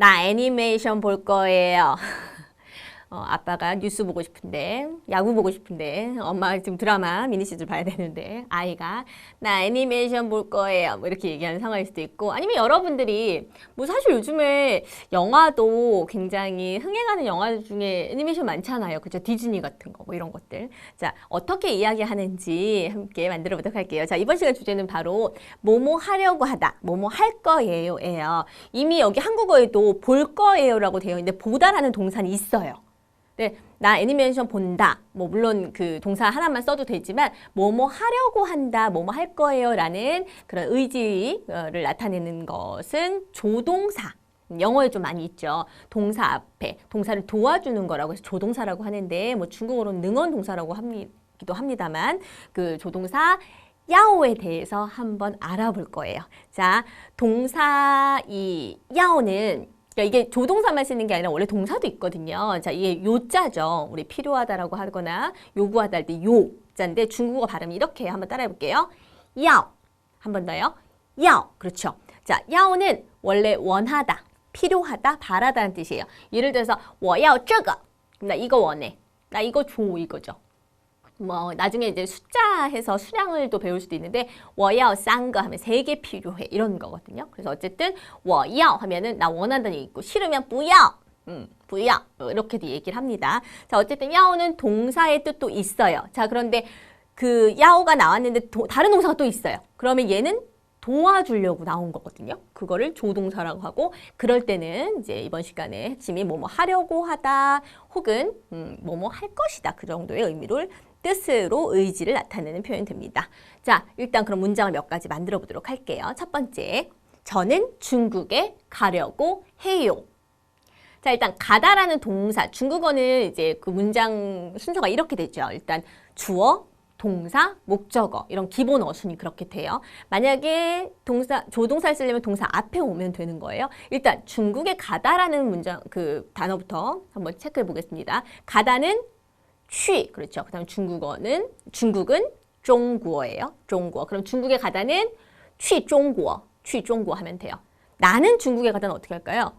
나 애니메이션 볼 거예요. 어, 아빠가 뉴스 보고 싶은데, 야구 보고 싶은데, 엄마 지금 드라마 미니 시즌 봐야 되는데, 아이가 나 애니메이션 볼 거예요. 뭐 이렇게 얘기하는 상황일 수도 있고, 아니면 여러분들이 뭐 사실 요즘에 영화도 굉장히 흥행하는 영화 중에 애니메이션 많잖아요. 그죠? 디즈니 같은 거, 뭐 이런 것들. 자, 어떻게 이야기하는지 함께 만들어 보도록 할게요. 자, 이번 시간 주제는 바로 뭐뭐 하려고 하다, 뭐뭐 할 거예요. 예요. 이미 여기 한국어에도 볼 거예요 라고 되어 있는데, 보다라는 동사는 있어요. 네, 나 애니메이션 본다. 뭐 물론 그 동사 하나만 써도 되지만 뭐뭐 하려고 한다, 뭐뭐 할 거예요 라는 그런 의지를 나타내는 것은 조동사. 영어에 좀 많이 있죠. 동사 앞에 동사를 도와주는 거라고 해서 조동사라고 하는데 뭐 중국어로는 능언 동사라고 합기도 합니다만 그 조동사 야오에 대해서 한번 알아볼 거예요. 자, 동사 이 야오는 그러니까 이게 조동사만 쓰는 게 아니라 원래 동사도 있거든요. 자, 이게 요자죠. 우리 필요하다라고 하거나 요구하다 할 때 요자인데 중국어 발음 이렇게 해요. 한번 따라해 볼게요. 야오. 한 번 더요. 야오. 그렇죠. 자, 야오는 원래 원하다, 필요하다, 바라다는 뜻이에요. 예를 들어서 我要这个. 그럼 나 이거 원해. 나 이거 줘 이거죠. 뭐 나중에 이제 숫자해서 수량을 또 배울 수도 있는데 워야 싼거 하면 세 개 필요해 이런 거거든요. 그래서 어쨌든 워야 하면은 나 원한다는 얘기 있고 싫으면 뿌야 음, 부야 뭐 이렇게도 얘기를 합니다. 자 어쨌든 야오는 동사의 뜻도 있어요. 자 그런데 그 야오가 나왔는데 도, 다른 동사가 또 있어요. 그러면 얘는 도와주려고 나온 거거든요. 그거를 조동사라고 하고 그럴 때는 이제 이번 시간에 짐이 뭐뭐 하려고 하다 혹은 음, 뭐뭐 할 것이다 그 정도의 의미를 뜻으로 의지를 나타내는 표현이 됩니다. 자, 일단 그럼 문장을 몇 가지 만들어 보도록 할게요. 첫 번째, 저는 중국에 가려고 해요. 자, 일단 가다라는 동사, 중국어는 이제 그 문장 순서가 이렇게 되죠. 일단 주어, 동사, 목적어 이런 기본 어순이 그렇게 돼요. 만약에 동사 조동사를 쓰려면 동사 앞에 오면 되는 거예요. 일단 중국에 가다라는 문장 그 단어부터 한번 체크해 보겠습니다. 가다는 취 그렇죠. 그다음 중국어는 중국은 중국어예요. 중국어. 그럼 중국에 가다는 취 중국어, 취 중국어 하면 돼요. 나는 중국에 가다는 어떻게 할까요?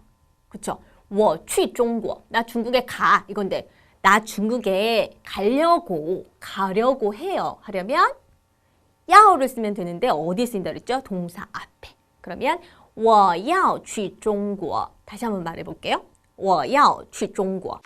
그렇죠. 我去中国. 나 중국에 가 이건데 나 중국에 가려고 가려고 해요. 하려면 야오를 쓰면 되는데 어디에 쓰인다 그랬죠? 동사 앞에. 그러면 我要去中国. 다시 한번 말해 볼게요. 我要去中国.